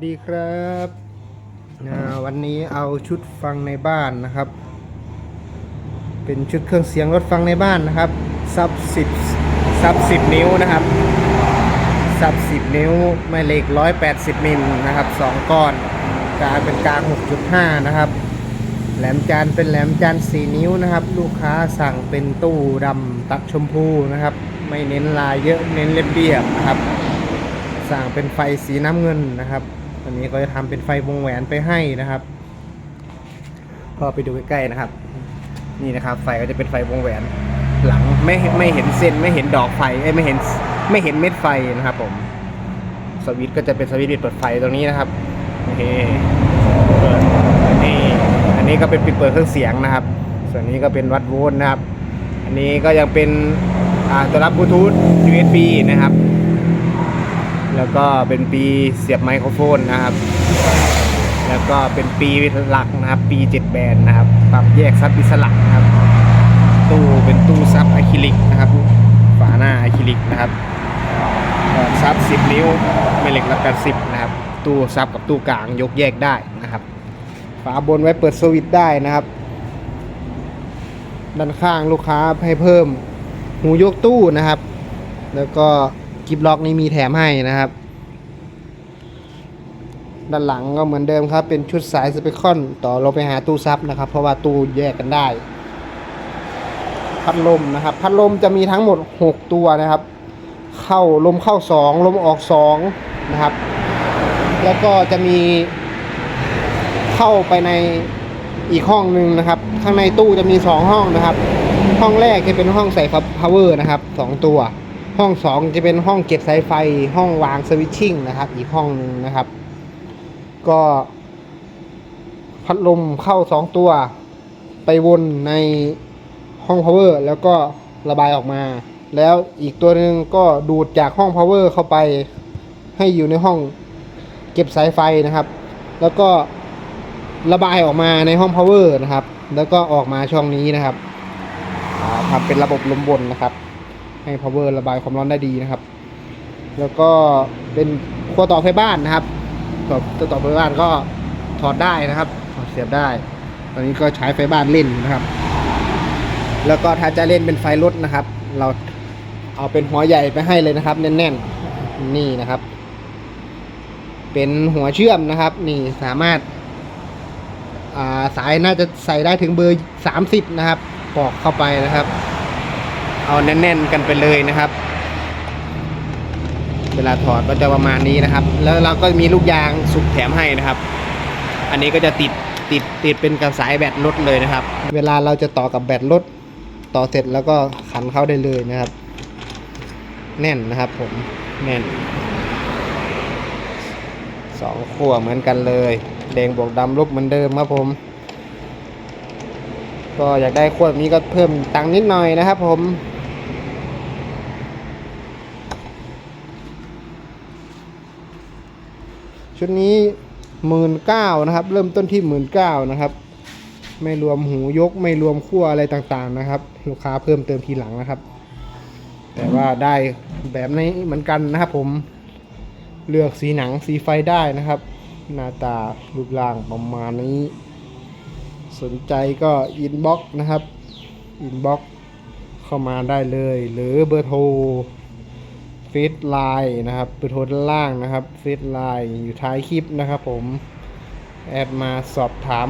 วัสดีครับวันนี้เอาชุดฟังในบ้านนะครับ เป็นชุดเครื่องเสียงรถฟังในบ้านนะครับซับสิบซับสิบนิ้วนะครับซับสิบนิ้วแม่เหล็กร้อยแปดสิบมิลนะครับสองก้อนกลางเป็นกลางหกจุดห้านะครับ แหลมจานเป็นแหลมจานสี่นิ้วนะครับ ลูกค้าสั่งเป็นตู้ดำตัดชมพูนะครับ ไม่เน้นลายเยอะเน้นเรียบเรียบนะครับ สั่งเป็นไฟสีน้ำเงินนะครับ อันนี้ก็จะทำเป็นไฟวงแหวนไปให้นะครับ ก็ไปดูใกล้ๆนะครับ นี่นะครับ ไฟก็จะเป็นไฟวงแหวน หลังไม่ไม่เห็นเส้นไม่เห็นดอกไฟไม่เห็นไม่เห็นเม็ดไฟนะครับ ผม สวิตช์ก็จะเป็นสวิตช์ปิดเปิดไฟตรงนี้นะครับโอเคเปิดอันนี้อันนี้ก็เป็นปิดเปิดเครื่องเสียงนะครับ ส่วนนี้ก็เป็นวัดโวลต์นะครับ อันนี้ก็ยังเป็นตัวรับบลูทูธ USB นะครับ แล้วก็เป็นปีเสียบไมโครโฟนนะครับ แล้วก็เป็นปีหลักนะครับปี7แบนนะครับ ปรับแยกซับอิสระนะครับ ตู้เป็นตู้ซับอะคริลิกนะครับ ฝาหน้าอะคริลิกนะครับซับ10นิ้วแม่เหล็กละ80นะครับตู้ซับกับตู้กลางยกแยกได้นะครับ ฝาบนไว้เปิดสวิตช์ได้นะครับ ด้านข้างลูกค้าให้เพิ่มหูยกตู้นะครับ แล้วก็ กิบล็อกนี้มีแถมให้นะครับ ด้านหลังก็เหมือนเดิมครับ เป็นชุดสายสเปคอน ต่อเราไปหาตู้ซับนะครับ เพราะว่าตู้แยกกันได้ พัดลมนะครับ พัดลมจะมีทั้งหมด 6 ตัวนะครับ เข้าลมเข้า 2 ลมออก 2 นะครับ แล้วก็จะมีเข้าไปในอีกห้องหนึ่งนะครับ ข้างในตู้จะมี 2 ห้องนะครับ ห้องแรกจะเป็นห้องใส่ power นะครับสองตัว ห้องสองจะเป็นห้องเก็บสายไฟ ห้องวางสวิตชิ่งนะครับ อีกห้องหนึ่งนะครับ ก็พัดลมเข้าสองตัว ไปวนในห้อง power แล้วก็ระบายออกมา แล้วอีกตัวหนึ่งก็ดูดจากห้อง power เข้าไป ให้อยู่ในห้องเก็บสายไฟนะครับ แล้วก็ระบายออกมาในห้อง power นะครับ แล้วก็ออกมาช่องนี้นะครับทำเป็นระบบลมบนนะครับ ให้ power ระบายความร้อนได้ดีนะครับ แล้วก็เป็นขั้วต่อไฟบ้านนะครับต่อต่อไฟบ้านก็ถอดได้นะครับถอดเสียบได้ ตอนนี้ก็ใช้ไฟบ้านเล่นนะครับ แล้วก็ถ้าจะเล่นเป็นไฟรถนะครับ เราเอาเป็นหัวใหญ่ไปให้เลยนะครับ แน่นๆนี่นะครับ เป็นหัวเชื่อมนะครับ นี่สามารถาสายน่าจะใส่ได้ถึงเบอร์ 30 นะครับปอกเข้าไปนะครับ เอาแน่นๆกันไปเลยนะครับ เวลาถอดก็จะประมาณนี้นะครับ แล้วเราก็มีลูกยางสุกแถมให้นะครับ อันนี้ก็จะติดติดติดเป็นกับสายแบตรถเลยนะครับ เวลาเราจะต่อกับแบตรถต่อเสร็จแล้วก็ขันเข้าได้เลยนะครับ แน่นนะครับผมแน่นสองขั้วเหมือนกันเลย แดงบวกดำลบเหมือนเดิมครับผม ก็อยากได้ขวดนี้ก็เพิ่มตังค์นิดหน่อยนะครับผม ชุดนี้หมื่นเก้านะครับ เริ่มต้นที่หมื่นเก้านะครับ ไม่รวมหูยกไม่รวมขั้วอะไรต่างๆนะครับ ลูกค้าเพิ่มเติมทีหลังนะครับ แต่ว่าได้แบบนี้เหมือนกันนะครับ ผมเลือกสีหนังสีไฟได้นะครับ หน้าตารูปร่างประมาณนี้ สนใจก็อินบ็อกนะครับอินบ็อกเข้ามาได้เลย หรือเบอร์โทร ฟซไลน์นะครับเบอร์โทรด้านล่างนะครับเฟซไลน์อยู่ท้ายคลิปนะครับผม แอดมาสอบถาม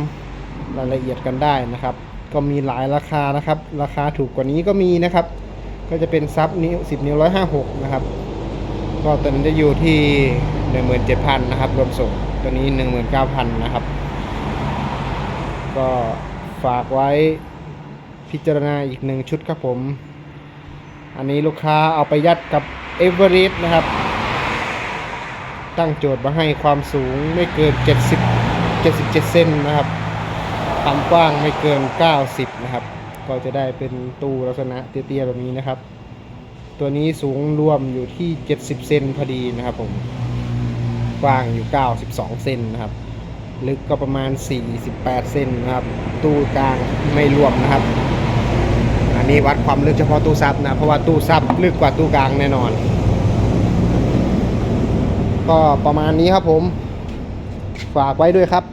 รายละเอียดกันได้นะครับ ก็มีหลายราคานะครับ ราคาถูกกว่านี้ก็มีนะครับ ก็จะเป็นซับนิ้ว10นิ้ว156นะครับ ก็ตัวนั้จะอยู่ที่17,000นเจ็ดพันนะครับ รวมส่งตัวนี้19,000นะครับ ก็ฝากไว้พิจารณาอีกหนึ่งชุดครับผม อันนี้ลูกค้าเอาไปยัดกับ เอเวอเรสต์นะครับ ตั้งโจทย์มาให้ความสูงไม่เกิน 70 77 เซนนะครับความกว้างไม่เกิน 90 นะครับ ก็จะได้เป็นตู้ลักษณะเตี้ยๆแบบนี้นะครับ ตัวนี้สูงรวมอยู่ที่ 70 เซนพอดีนะครับผม กว้างอยู่ 92 เซนนะครับ ลึกก็ประมาณ 48 เซนนะครับ ตู้กลางไม่รวมนะครับ อันนี้วัดความลึกเฉพาะตู้ซับนะ เพราะว่าตู้ซับลึกกว่าตู้กลางแน่นอน ก็ประมาณนี้ครับผม ฝากไว้ด้วยครับ